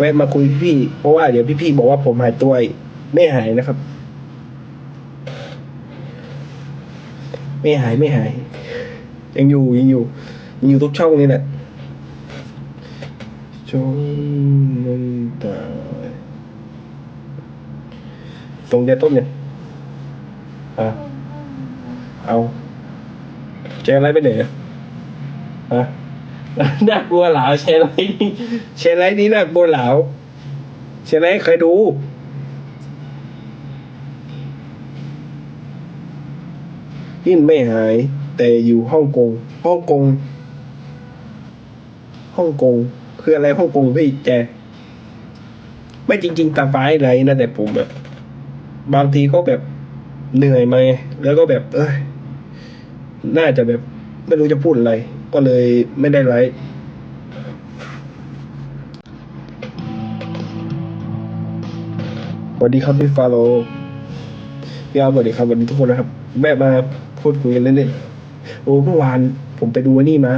แวะมาคุยพี่ เพราะว่าเดี๋ยวพี่ๆบอกว่าผมหายตัวไม่หายนะครับ ไม่หายไม่หาย ยังอยู่ยังอยู่ยังอยู่ทุกช่องนี่แหละจงมันตายตรงใจต้มเนี่ยอะเอาแจอะไรไปไหนอะฮะ น่ากลัวเหลาแชร์ไลท์นี่แชร์ไลท์นี้น่ากลัวเหลาแชร์ไลท์เคยดู ยิ่ไม่หาย แต่อยู่ฮ่องกงฮ่องกงฮ่องกง คืออะไรฮ่องกงพี่แจไม่จริง ๆ ตาฟ้าอะไรนะแต่ผมแบบางทีก็แบบเหนื่อยมาไงแล้วก็แบบ เอ้ยน่าจะแบบไม่รู้จะพูดอะไร ก็เลยไม่ได้ไลฟ์สวัสดีครับพี่ฟาโรพี่อาร์สวัสดีครับสวัสดีทุกคนนะครับแม่มาพูดคุยกันเล่นๆโอ้เมื่อวานผมไปดูนี่มา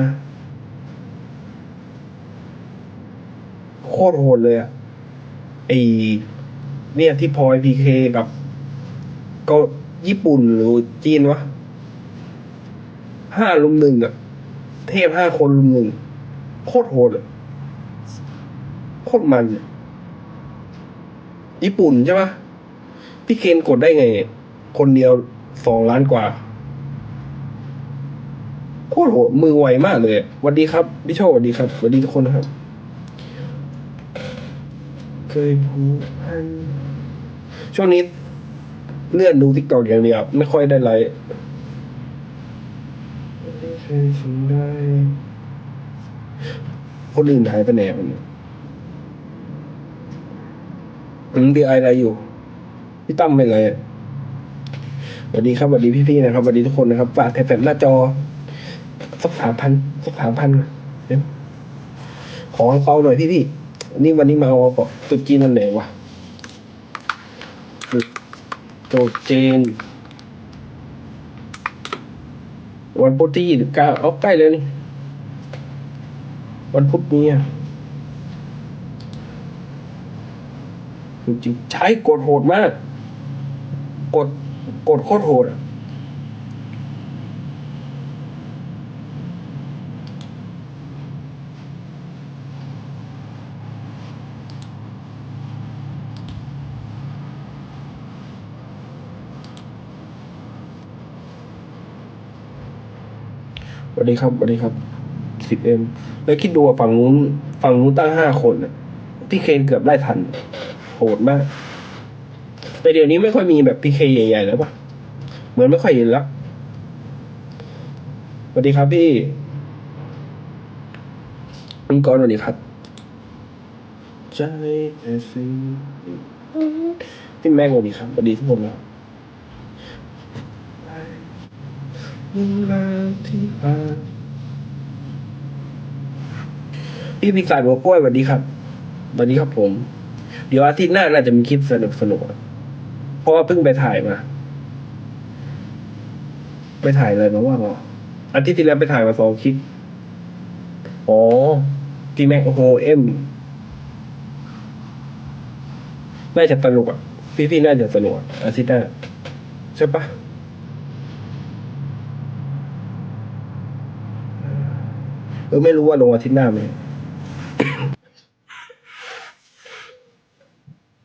โคตรโหดเลยอะไอเนี่ยที่พลอยพีเคกับก็ญี่ปุ่นหรือจีนวะห้าลุมหนึ่งอะ เทพห้าคนลุมหนึ่งโคตรโหดโคตรมันญี่ปุ่นใช่ปะพี่เคนกดได้ไง คนเดียวสองล้านกว่า โคตรโหดมือไวมากเลยสวัสดีครับพี่โชสวัสดีครับสวัสดีทุกคนนะครับ เคยผูพันช่วงนี้เลื่อนดูทิกตอกอย่างเดียวไม่ค่อยได้ไลฟ์ คยทำได้คนอื่นหายไปไหนมันยอืมดีไออะไรอยู่ พี่ตั้มเป็นไรสวัสดีครับสวัสดีพี่ๆนะครับสวัสดีทุกคนนะครับฝากแท็บหน้าจอสักสามพันสักสามพันเดี๋ยวขอเปาหน่อยพี่พี่ๆนี่วันนี้มาเอาเปาตุ๊จีนนั่นไหนวะโจเจน วันพุธที่ยี่สิบเก้าเอาใกล้เลยนี่วันพุธนี้อะจริงๆใช้กดโหดมาก กดกดโคตรโหดอะ วัสดีครับสวัสดีครับสิบเอ็มแล้วคิดดูว่าฝั่งนู้นฝั่งนู้นตั้งห้าคนน่ะพี่เคนเกือบได้ทัน โหดมาก แต่เดี๋ยวนี้ไม่ค่อยมีแบบพี่เคใหญ่ๆแล้วปะเหมือนไม่ค่อยเห็นแล้วสวัสดีครับพี่คุณกรณ์สวัสดีครับใจแต่สิ่งพี่แม่งสวัสดีครับสวัสดีทุกคนครับ เวลาที่ผ่านพี่พิกสายหัวกล้วยสวัสดีครับสวัสดีครับผม เดี๋ยวอาทิตย์หน้าน่าจะมีคลิปสนุกสนุกๆเพราะว่าเพิ่งไปถ่ายมา ไปถ่ายอะไรมาว่าเหรออาทิตย์ที่แล้วไปถ่ายมาสองคลิปอ๋อพี่แม็กโอ้โหเอ็มน่าจะสนุกอะพี่ๆน่าจะสนุกอะอาทิตย์หน้าใช่ปะ ออไม่รู้ว่าลงอาทิตย์หน้าไหม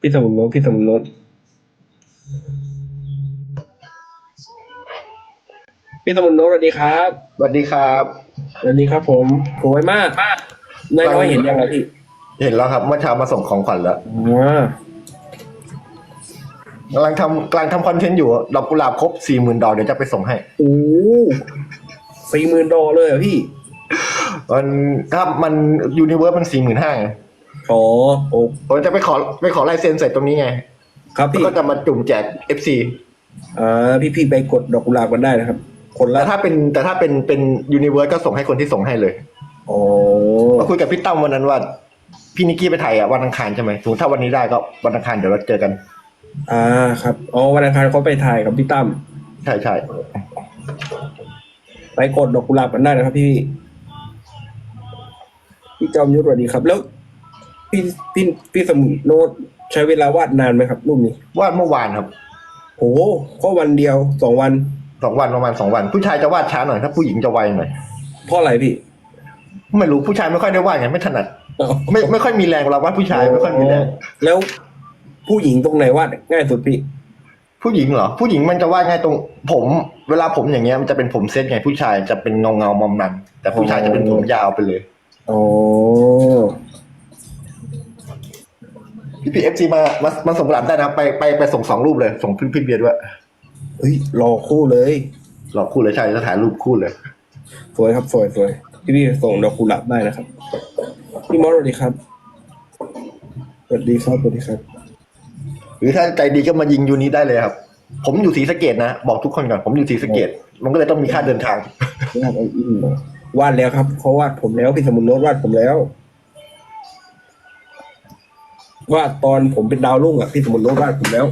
พี่สมุนโนตพี่สมุนโนตพี่สมุนโนตสวัสดีครับสวัสดีครับสวัสดีครับ ผมสวยมากนายน้อยเห็นยังไงพี่เห็นแล้วครับเมื่อเช้ามาส่งของขวัญแล้วอ่ากำลังทำกำลังทำคอนเทนต์อยู่ ดอกกุหลาบครบสี่หมื่นดอกเดี๋ยวจะไปส่งให้โอ้สี่หมื่นดอลเลยเหรอพี่ มันถ้ามันยูนิเวิร์สมันสี่หมื่นห้าอ๋อโอ้ผมจะไปขอไปขอลายเซ็นใส่ตรงนี้ไงครับแล้วพี่ก็จะมาจุ่มแจกเอฟซีอ่าพี่พี่ๆไปกดดอกกุหลาบกันได้นะครับ คนละแต่ถ้าเป็นแต่ถ้าเป็นเป็นยูนิเวิร์สก็ส่งให้คนที่ส่งให้เลยโอ้ก็คุยกับพี่ตั้มวันนั้นว่า พี่นิกกี้ไปถ่ายอะวันอังคารใช่ไหมสมมติถ้าวันนี้ได้ก็วันอังคารเดี๋ยวเราเจอกัน อ่าครับอ๋อวันอังคารเขาไปถ่ายกับพี่ตั้มใช่ใช่ไปกดดอกกุหลาบกันได้นะครับพี่ พี่จอมยุทธสวัสดีครับ แล้วพี่พี่พี่สมุนโน้ตใช้เวลาวาดนานไหมครับรูปนี้วาดเมื่อวานครับโอ้ก็วันเดียวสองวันสองวันประมาณสองวัน ผู้ชายจะวาดช้าหน่อยถ้าผู้หญิงจะไวหน่อยเพราะอะไรพี่ ไม่รู้ผู้ชายไม่ค่อยได้วาดไงไม่ถนัดไม่ไม่ค่อยมีแรงเวลาวาดผู้ชายไม่ค่อยมีแรงแล้วผู้หญิงตรงไหนวาดง่ายสุดพี่ผู้หญิงเหรอผู้หญิงมันจะวาดง่ายตรง ผม เวลาผมอย่างเงี้ยมันจะเป็นผมเซตไงผู้ชายจะเป็นเงาเงาๆมอมมันแต่ผู้ชายจะเป็นผมยาวไปเลย อ๋อพี่พีเอฟซีมามามาส่งกระดาษได้นะครับไปไปไปส่งสองรูปเลย ส่งพี่พี่เบียร์ด้วยเฮ้ยรอคู่เลย หลอกคู่เลยใช่จะถ่ายรูปคู่เลยสวยครับสวยสวยพี่พี่ส่งดอกกุหลาบได้นะครับพี่มอสสวัสดีครับสวัสดีครับสวัสดีครับ หรือถ้าใจดีก็มายิงยูนี้ได้เลยครับ ผมอยู่ศรีสะเกดนะ บอกทุกคนก่อนผมอยู่ศรีสะเกดมันก็เลยต้องมีค่าเดินทางวาดเอาอิน วาดแล้วครับเขาวาดผมแล้วพี่สมุนโน้ตวาดผมแล้ววาดตอนผมเป็นดาวรุ่งอะพี่สมุนโน้ตวาดผมแล้ว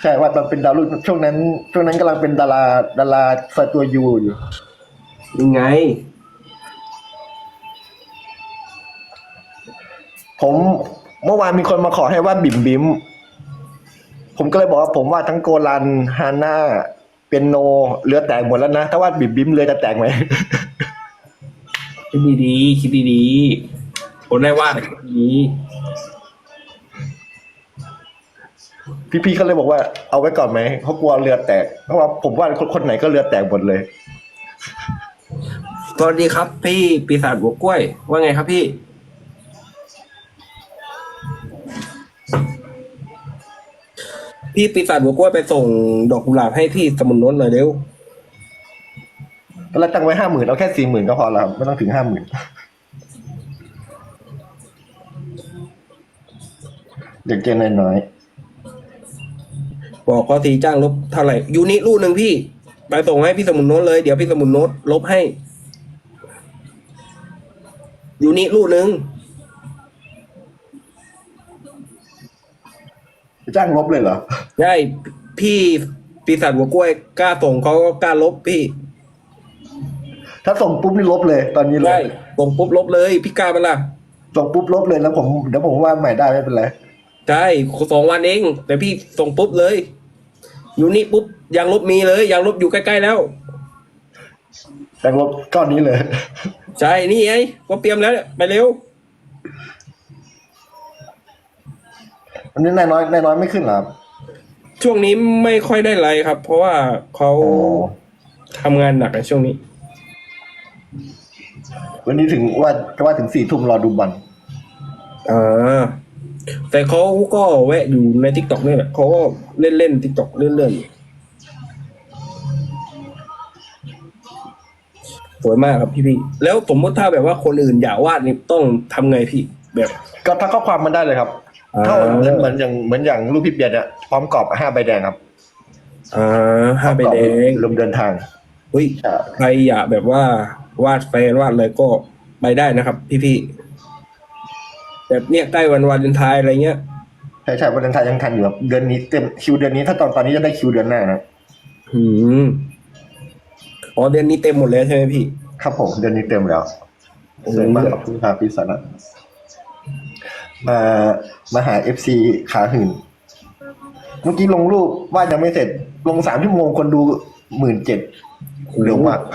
ใช่ว่าตอนเป็นดาวรุ่งช่วงนั้น ช่วงนั้นกำลังเป็นดาราดาราสตัวยูอยู่ยังไง ผมเมื่อวานมีคนมาขอให้วาดบิ่มบิมผมก็เลยบอกว่าผมวาดทั้งโกลันฮาน่าเปียโนเรือแตกหมดแล้วนะ ถ้าวาดบิ่มบิมเรือจะแตกไหม คิดดีๆคิดดีๆคนได้วาดคิดดีพี่ๆเขาเลยบอกว่าเอาไว้ก่อนไหมเพราะกลัวเรือแตกเพราะว่าผมวาดคนคนไหนก็เรือแตกหมดเลยสวัสดีครับ พี่ปีศาจหัวกล้วย ว่าไงครับพี่ พี่ปีศาจหัวกล้วยไปส่งดอกกุหลาบให้พี่สมุนโน้ตหน่อยเร็ว ตอนแรกตั้งไว้ห้าหมื่นเอาแค่สี่หมื่นก็พอแล้วครับไม่ต้องถึงห้าหมื่นเด็กเจนน้อยบอกก็ทีจ้างลบเท่าไหร่ยูนิรูปหนึ่งพี่ ไปส่งให้พี่สมุนโน้ตเลย เดี๋ยวพี่สมุนโน้ตลบให้ยูนิรูปหนึ่งๆจ้างลบเลยเหรอ ใช่พี่ปีศาจหัวกล้วยกล้าส่งเขาก็กล้าลบพี่ ถ้าส่งปุ๊บนี่ลบเลย ตอนนี้เลได้ยส่งปุ๊บลบเลยพี่กล้าไปะละส่งปุ๊บลบเลยแล้วผมเดี๋ยวผมวาดใหม่ได้ไม่เป็นไรใช่สองวันเอง แต่พี่ส่งปุ๊บเลย อยู่นี่ปุ๊บยังลบมีเลยยังลบอยู่ใกล้ๆแล้วจ้างลบก้อนนี้เลย ใช่นี่ไงก็เตรียมแล้วเนี่ยไปเร็วอันนี้นายน้อยนายน้อยไม่ขึ้นเหรอครับช่วงนี้ไม่ค่อยได้ไลฟ์ครับ เพราะว่าเขาอ๋อทำงานหนักในช่วงนี้ วันนี้ถึงว่าจะว่าถึงสี่ทุ่มรอดูบอลอ่าแต่เขาก็แวะอยู่ในทิกตอกนี่แหละเขาก็เล่นเล่นทิกตอกเลื่อนๆสวยมากครับพี่พี่ๆแล้วสมมติถ้าแบบว่าคนอื่นอยากวาดนี่ต้องทำไงพี่ แบบ ก็ทักข้อความมันได้เลยครับอ่าเท่าเหมือนเหมือนอย่างเหมือนอย่างรูปพี่เบียร์เนี่ยพร้อมกรอบห้าใบแดงครับอ่าห้าใบแดงรวมเดินทางเฮ้ยใช่ใครอยากแบบว่า วาดแฟนวาดอะไรก็ไปได้นะครับ พี่ๆแบบเนี้ยใกล้วันวาเลนไทน์อะไรเงี้ยใช่ใช่วันเดินทางยังทันอยู่ครับเดือนนี้เต็มคิวเดือนนี้ถ้าตอนตอนนี้จะได้คิวเดือนหน้านะครับอืมอ๋อเดือนนี้เต็มหมดแล้วใช่ไหมพี่ ครับผมเดือนนี้เต็มแล้วโอ้สวยมากขอบคุณครับพี่สนะมามาหาเอฟซีขาหื่นเมื่อกี้ลงรูปว่ายังไม่เสร็จ ลงสามชั่วโมงคนดูหมื่นเจ็ดเร็วมากรูป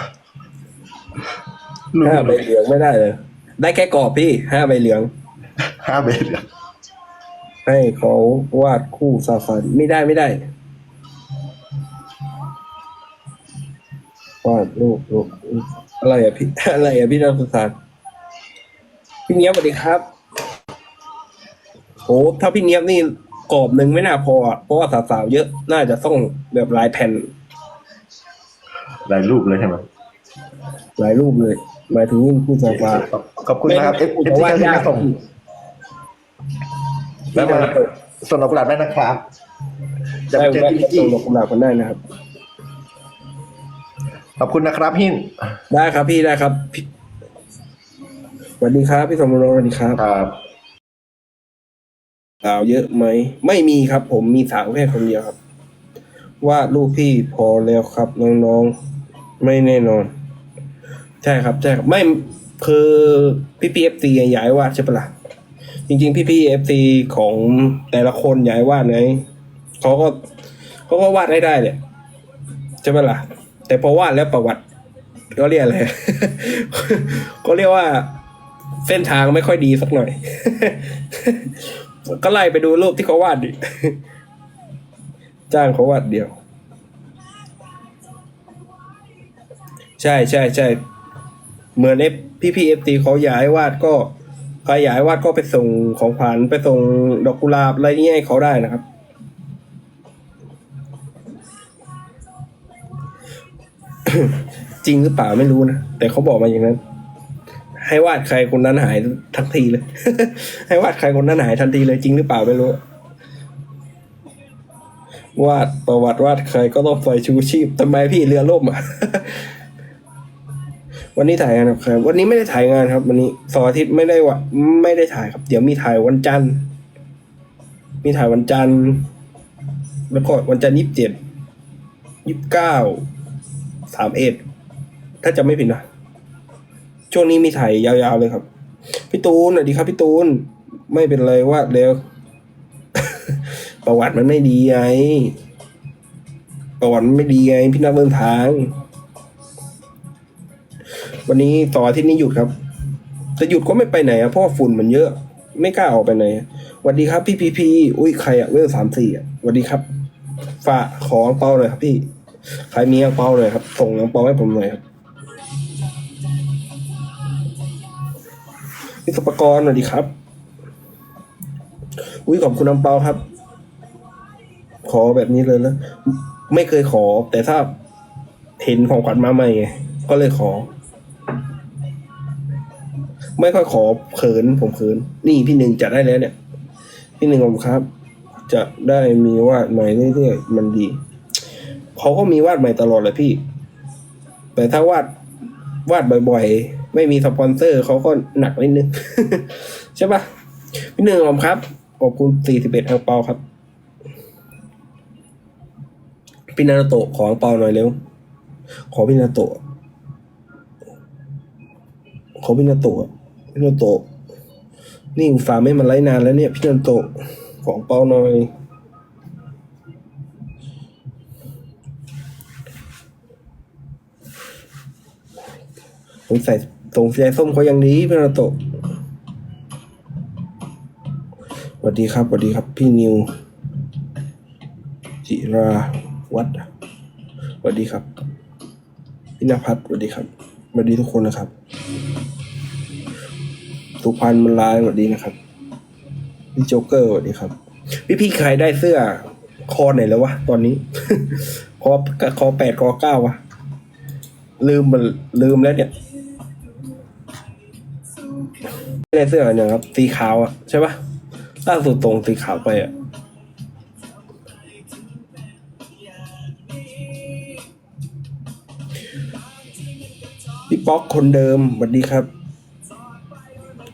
ห้าใบเหลืองไม่ได้เลย ได้แค่กรอบพี่ห้าใบเหลือง ห้าเบสเลยให้เขาวาดคู่ซาฟารีไม่ได้ไม่ได้วาดรูปรูปอะไรอะพี่ อะไรอะพี่นักศึกษาพี่เนี้ยบสวัสดีครับโอ้ถ้าพี่เนี้ยบนี่กรอบหนึ่งไม่น่าพออะเพราะว่าสาวๆเยอะ น่าจะต้องแบบหลายแผ่น หลายรูปเลยใช่ไหม หลายรูปเลยหมายถึงรุ่นคู่ซาฟาขอบคุณนะครับเอฟแต่ซีว่าที่ยากมาส่งแล้วมาส่งดอกกุหลาบได้นะครับจะได้ไปเจอได้พี่นิกกี้ส่งดอกกุหลาบกันได้นะครับ ขอบคุณนะครับหินได้ครับพี่ได้ครับพี่สวัสดีครับ พี่สมรสสวัสดีครับครับสาวเยอะไหมไม่มีครับ ผมมีสาวแค่คนเดียวครับวาดรูปพี่พอแล้วครับน้องๆไม่แน่นอน ใช่ครับใช่ครับไม่คือพี่พีเอฟซีย้ายวาดใช่ปะล่ะจริงๆพี่ๆเอฟซีของแต่ละคนอยากให้วาดไงเขาก็เขาก็วาดให้ได้เนี่ยใช่ไหมล่ะ แต่พอวาดแล้วประวัติก็เรียกอะไรก็เรียกว่าเส้นทางไม่ค่อยดีสักหน่อย ก็ไล่ไปดูรูปที่เขาวาดดิจ้างเขาวาดเดียว ใช่ใช่ใช่ เหมือนเอฟพี่พีเอฟตีเขาอยากให้วาดก็ใครอยากให้วาดก็ไปส่งของขวัญไปส่งดอกกุหลาบอะไรนี่ให้เขาได้นะครับ จริงหรือเปล่าไม่รู้นะ แต่เขาบอกมาอย่างนั้น ให้วาดใครคนนั้นหายทันทีเลย ให้วาดใครคนนั้นหายทันทีเลย จริงหรือเปล่าไม่รู้วาดประวัติวาดใครก็ต้องใส่ชูชีพทำไมพี่เรือล่มอะ วันนี้ถ่ายงานครับ วันนี้ไม่ได้ถ่ายงานครับ วันนี้เสาร์อาทิตย์ไม่ได้วะไม่ได้ถ่ายครับ เดี๋ยวมีถ่ายวันจันทร์ มีถ่ายวันจันทร์แล้วก็วันจันทร์ยี่สิบเจ็ดยี่สิบเก้าสามเอ็ดถ้าจะไม่ผิดนะช่วงนี้มีถ่ายยาวๆเลยครับ พี่ตูนสวัสดีครับพี่ตูน ไม่เป็นไรว่าเร็ว ประวัติมันไม่ดีไงประวัติมันไม่ดีไงพี่นักเดินทาง วันนี้ต่ออาที่นี้หยุดครับจะหยุดก็ไม่ไปไหนอะเพราะฝุ่นมันเยอะ ไม่กล้าออกไปไหนสวัสดีครับพี่พีพีอุ้ยใครอะเวลสามสี่อะสวัสดีครับ ฝากขออังเปาหน่อยครับ พี่ใครมีอังเปาหน่อยครับ ส่งอังเปาให้ผมหน่อยครับพี่สุปกรณ์สวัสดีครับ อุ้ยขอบคุณอังเปาครับ ขอแบบนี้เลยแล้วไม่เคยขอ แต่ถ้าเห็นของขวัญมาใหม่ก็เลยขอ ไม่ค่อยขอเขินผมเขิน นี่พี่หนึ่งจัดได้แล้วเนี่ย พี่หนึ่งผมครับ จะได้มีวาดใหม่เรื่อยๆมันดีเขาก็มีวาดใหม่ตลอดเลยพี่ แต่ถ้าวาดวาดบ่อยๆ ไม่มีสปอนเซอร์เขาก็หนักนิดนึง ใช่ปะพี่หนึ่งผมครับขอบคุณสี่สิบเอ็ดอังเปาครับ พี่นาโตะขออังเปาหน่อยเร็ว ขอพี่นาโตะขอพี่นาโตะ พี่นาโตะนี่อุตส่าห์ไม่มาไล่นานแล้วเนี่ย พี่นาโตะของเปาหน่อยผมใส่ตรงใจส้มเขายังดีพี่นาโตะสวัสดีครับสวัสดีครับพี่นิว จิราวัดสวัสดีครับพี่นภัสสวัสดีครับสวัสดีทุกคนนะครับ สุพรรณมันลายสวัสดีนะครับพี่โจ๊กเกอร์สวัสดีครับพี่พี่ใครได้เสื้อคอไหนแล้ววะตอนนี้ คอคอแปดคอเก้าวะลืมมันลืมแล้วเนี่ยได้เสื้อเนี่ยครับ สีขาวอะใช่ปะล่าสุดตรงสีขาวไปอะพี่ป๊อกคนเดิมสวัสดีครับ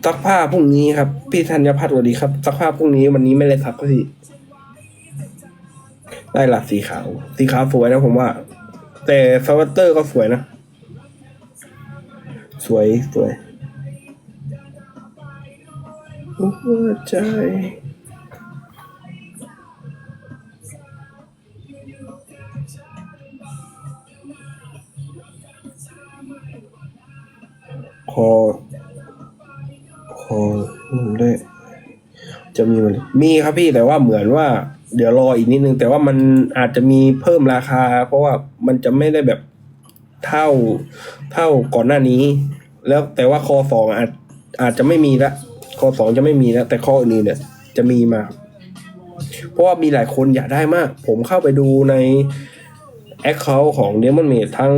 ซักผ้าพรุ่งนี้ครับ พี่ธัญพัฒน์สวัสดีครับซักผ้าพรุ่งนี้วันนี้ไม่ได้ซักก็สิได้ละสีขาว สีขาวสวยนะผมว่า แต่สวัตเตอร์ก็สวยนะ สวยสวยหัวใจคอ จะมีมีครับพี่แต่ว่าเหมือนว่า เดี๋ยวรออีกนิดนึง แต่ว่ามันอาจจะมีเพิ่มราคา เพราะว่ามันจะไม่ได้แบบเท่าเท่าก่อนหน้านี้ แล้วแต่ว่าคอสองอาจอาจจะไม่มีละคอสองจะไม่มีแล้วแต่ข้ออื่นเนี่ย จะมีมา เพราะว่ามีหลายคนอยากได้มาก ผมเข้าไปดูในแอคเคาท์ของ Demon m a d ทั้ง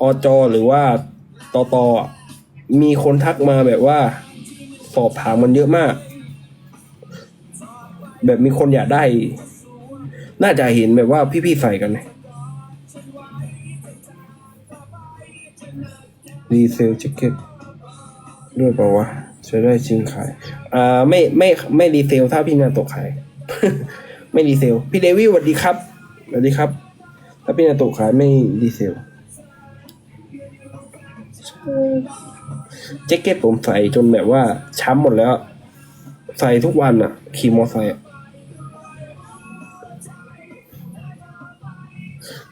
อจหรือว่าตอตอมีคนทักมาแบบว่า สอบถามมันเยอะมาก แบบมีคนอยากได้ น่าจะเห็นแบบว่าพี่ๆใส่กันเลยดีเซลแจ็คเก็ตด้วยเปล่าวะจะได้จริงขาย อ่าไม่ไม่ไม่ดีเซลถ้าพี่นาโตะขาย ไม่ดีเซล พี่เดวิลสวัสดีครับสวัสดีครับ ถ้าพี่นาโตะขายไม่ดีเซลแจ็คเก็ตผมใส่จนแบบว่าช้ำหมดแล้ว ใส่ทุกวันอะขี่มอไซค์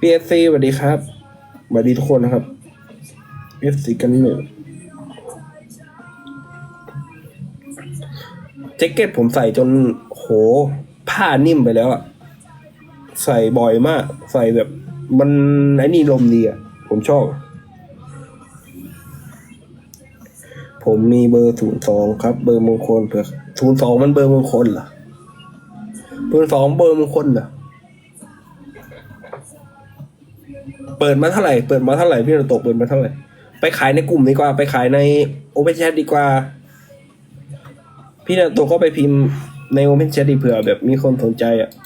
PSC สวัสดีครับสวัสดีทุกคนนะครับ PSC กันหนึ่งแจ็คเก็ตผมใส่จนโหผ้านิ่มไปแล้วอะใส่บ่อยมาก ใส่แบบมันไอ้นี่ลมดีอะผมชอบ ผมมีเบอร์ศูนย์สองครับ เบอร์มงคลเผื่อศูนย์สองมันเบอร์มงคลเหรอเบอร์สองเบอร์มงคลเหรอ เปิดมาเท่าไหร่เปิดมาเท่าไหร่พี่นาโตะเปิดมาเท่าไหร่ ไปขายในกลุ่มดีกว่าไปขายในโอเปนแชทดีกว่า พี่นาโตะก็ไปพิมพ์ในโอเปนแชทดีเผื่อแบบมีคนสนใจอะ